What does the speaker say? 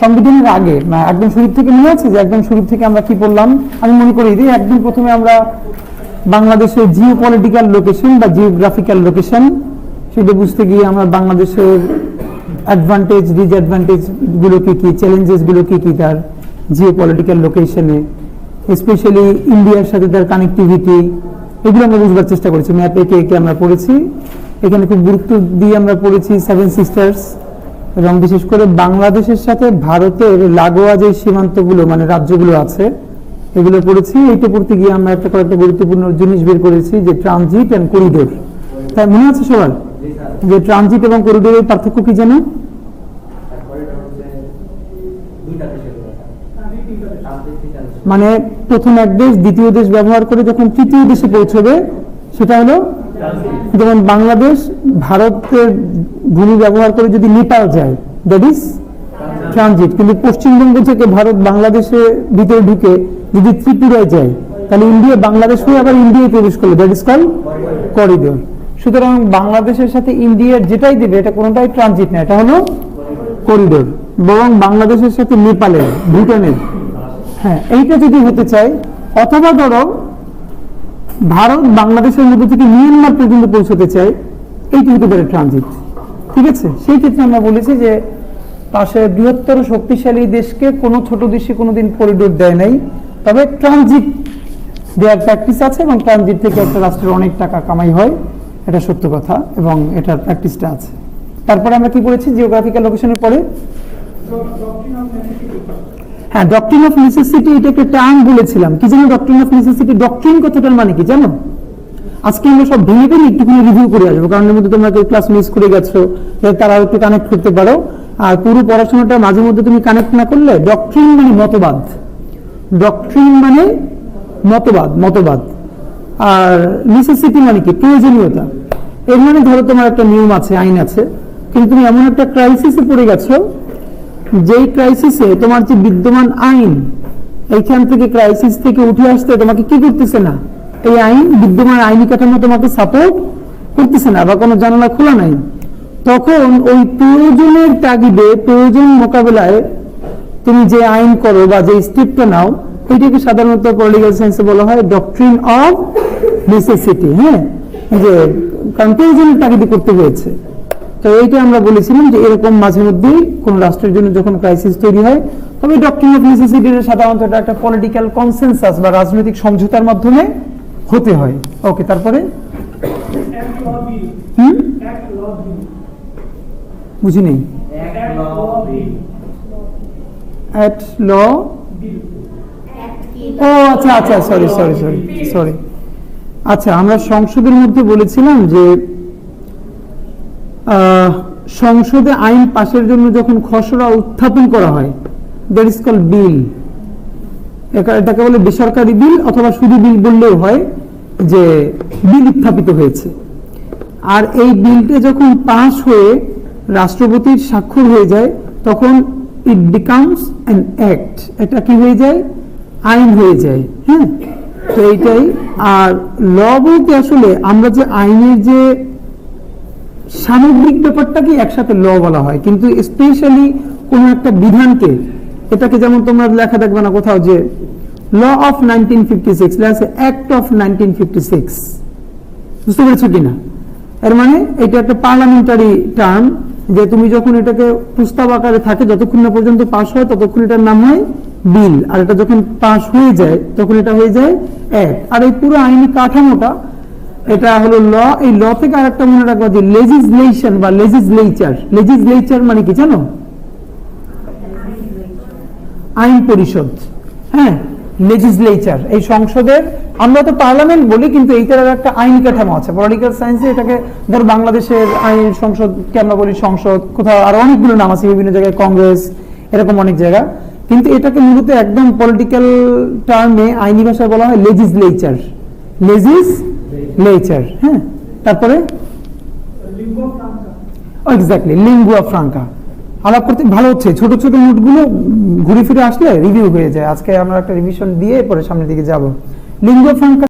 সংবিধানের আগে না একদম শুরু থেকে মনে আছে যে একদম শুরু থেকে আমরা কি বললাম আমি মনে করি যে একদম প্রথমে আমরা বাংলাদেশের জিও পলিটিক্যাল লোকেশন বা জিওগ্রাফিক্যাল লোকেশন সেটা বুঝতে গিয়ে আমরা বাংলাদেশের অ্যাডভান্টেজ ডিসঅ্যাডভান্টেজগুলো কি কি চ্যালেঞ্জেসগুলো কি কি তার জিও পলিটিক্যাল লোকেশনে স্পেশালি ইন্ডিয়ার সাথে তার কানেক্টিভিটি এগুলো আমরা বুঝবার চেষ্টা করেছি। ম্যাপে কে কে আমরা পড়েছি। এখানে খুব গুরুত্ব দিয়ে আমরা পড়েছি সেভেন সিস্টার্স এবং বিশেষ করে বাংলাদেশের সাথে ভারতের লাগোয়া যে সীমান্তগুলো মানে রাজ্যগুলো আছে, এগুলো পড়েছি। এইটা পড়তে গিয়ে আমরা একটা কয়েকটা গুরুত্বপূর্ণ জিনিস বের করেছি, যে ট্রানজিট অ্যান্ড করিডোর তাই মনে আছে সবার? যে ট্রানজিট এবং করিডোরের পার্থক্য কি জানো। মানে প্রথম এক দেশ, দ্বিতীয় দেশ ব্যবহার করে যখন তৃতীয় দেশে পৌঁছবে, সেটা হলো যেমন বাংলাদেশ ভারতের ভূমি ব্যবহার করে যদি নেপাল যায় দ্যাট ইজ ট্রানজিট কিন্তু পশ্চিমবঙ্গ থেকে ভারত বাংলাদেশে ভিতরে ঢুকে যদি ত্রিপুরায় যায়, তাহলে ইন্ডিয়া, বাংলাদেশ হয়ে আবার ইন্ডিয়ায় প্রবেশ করল দ্যাট ইজ কল করিডোর সুতরাং বাংলাদেশের সাথে ইন্ডিয়ার যেটাই দেবে, এটা কোনোটাই ট্রানজিট না, এটা হলো করিডোর বরং বাংলাদেশের সাথে নেপালের, ভুটানের হ্যাঁ এইটা যদি হতে চাই অথবা ধরো ভারত বাংলাদেশের মধ্যে থেকে মিয়ানমার পর্যন্ত পৌঁছতে চাই এইটি হতে পারে ট্রানজিট ঠিক আছে? সেই ক্ষেত্রে আমরা বলেছি যে পাশে বৃহত্তর শক্তিশালী দেশকে কোনো ছোট দেশে কোনোদিন করিডোর দেয় নাই। তবে ট্রানজিট দেওয়ার প্র্যাকটিস আছে এবং ট্রানজিট থেকে একটা রাষ্ট্রের অনেক টাকা কামাই হয়। এটা সত্য কথা এবং এটার প্র্যাকটিসটা আছে। তারপরে আমরা কি বলেছি জিওগ্রাফিক্যাল লোকেশনের পরে হ্যাঁ ডক্ট্রিন অফ নেসেসিটি এটা একটা টার্ম বলেছিলাম। কি জানো ডক্ট্রিন অফ নেসেসিটি ডক্ট্রিন কথাটার মানে কি জানো? আজকে আমরা সব ভেঙে ভেঙে একটুখানি রিভিউ করে আসব, কারণ এর মধ্যে তোমরা কেউ ক্লাস মিস করে গেছো তারা একটু কানেক্ট করতে পারো। আর পুরো পড়াশোনাটা মাঝে মধ্যে তুমি কানেক্ট না করলে ডক্ট্রিন মানে মতবাদ। ডক্ট্রিন মানে মতবাদ মতবাদ। আর নেসেসিটি মানে কি? প্রয়োজনীয়তা। এর মানে ধরো তোমার একটা নিয়ম আছে, আইন আছে, কিন্তু তুমি এমন একটা ক্রাইসিসে পড়ে গেছো যেই ক্রাইসিসে তোমার যে বিদ্যমান আইন, এইখান থেকে ক্রাইসিস থেকে উঠে আসতে তোমাকে কি করতেছে না? এই আইন, বিদ্যমান আইনি কাঠামো তোমাকে সাপোর্ট করতেছে না বা কোনো জানালা খোলা নাই। তখন ওই প্রয়োজনের তাগিদে, প্রয়োজন মোকাবেলায় তুমি যে আইন করো বা যে স্টেপটা নাও, এটাকে সাধারণত পলিটিক্যাল সায়েন্সে বলা হয় ডক্ট্রিন অফ নেসেসিটি হ্যাঁ? যে কারণ প্রয়োজনের তাগিদে করতে হয়েছে। তো এইটা আমরা বলেছিলাম যে এরকম মাঝে মধ্যেই কোন রাষ্ট্রের জন্য যখন ক্রাইসিস তৈরি হয়, তবে ডক্ট্রিন অফ নেসেসিটি সাধারণত এটা একটা পলিটিক্যাল কনসেনসাস বা রাজনৈতিক সমঝোতার মাধ্যমে হতে হয়। ওকে তারপরে? বুঝি নেই। অ্যাট ল ও আচ্ছা আচ্ছা সরি সরি সরি সরি আচ্ছা আমরা সংসদের মধ্যে বলেছিলাম যে সংসদে আইন পাশের জন্য যখন খসড়া উত্থাপন করা হয় দ্যাট ইজ কল বিল এটাকে বলে বেসরকারি বিল অথবা শুধু বিল বললেও হয় যে বিল উত্থাপিত হয়েছে। আর এই বিলটা যখন পাশ হয়ে রাষ্ট্রপতির স্বাক্ষর হয়ে যায়, তখন ইট বিকামস অ্যান অ্যাক্ট এটা কি হয়ে যায়? আইন হয়ে যায় হ্যাঁ? তো এইটাই। আর ল বলতে আসলে আমরা যে আইনের যে সামগ্রিক ব্যাপারটাকে একসাথে ল বলা হয়, কিন্তু স্পেশালি কোন একটা বিধানকে, এটাকে যেমন তোমরা লেখা দেখবে না কোথাও যে law of nineteen fifty six কিনা? এর মানে এটা একটা পার্লামেন্টারি টার্ম যে তুমি যখন এটাকে প্রস্তাব আকারে থাকে, যতক্ষণ না পর্যন্ত পাশ হয়, ততক্ষণ এটার নাম হয় বিল আর এটা যখন পাশ হয়ে যায়, তখন এটা হয়ে যায় অ্যাক্ট আর এই পুরো আইনি কাঠামোটা এটা হলো ল, এই ল থেকে আরেকটা মনে রাখবা যে লেজিসলেশন বা লেজিসলেচার লেজিসলেচার মানে কি জানো? আইন পরিষদ হ্যাঁ? লেজিসলেচার এই সংসদের, আমরা তো পার্লামেন্ট বলি, কিন্তু এইটার একটা আইন কাঠামো আছে। পলিটিক্যাল সায়েন্সে এটাকে ধর বাংলাদেশের আইন সংসদকে আমরা বলি সংসদ, কোথাও আরও অনেকগুলো নাম আছে, বিভিন্ন জায়গায় কংগ্রেস এরকম অনেক জায়গা। কিন্তু এটাকে মূলত একদম পলিটিক্যাল টার্মে আইনি ভাষায় বলা হয় লেজিসলেচার লেজিস লেচার হ্যাঁ? তারপরে? এক্স্যাক্টলি লিঙ্গুয়া ফ্রাঙ্কা আলাপ করতে ভালো হচ্ছে। ছোট ছোট নোটগুলো ঘুরে ফিরে আসলে রিভিউ হয়ে যায়। আজকে আমরা একটা রিভিশন দিয়ে পরে সামনের দিকে যাব। Lingua Franka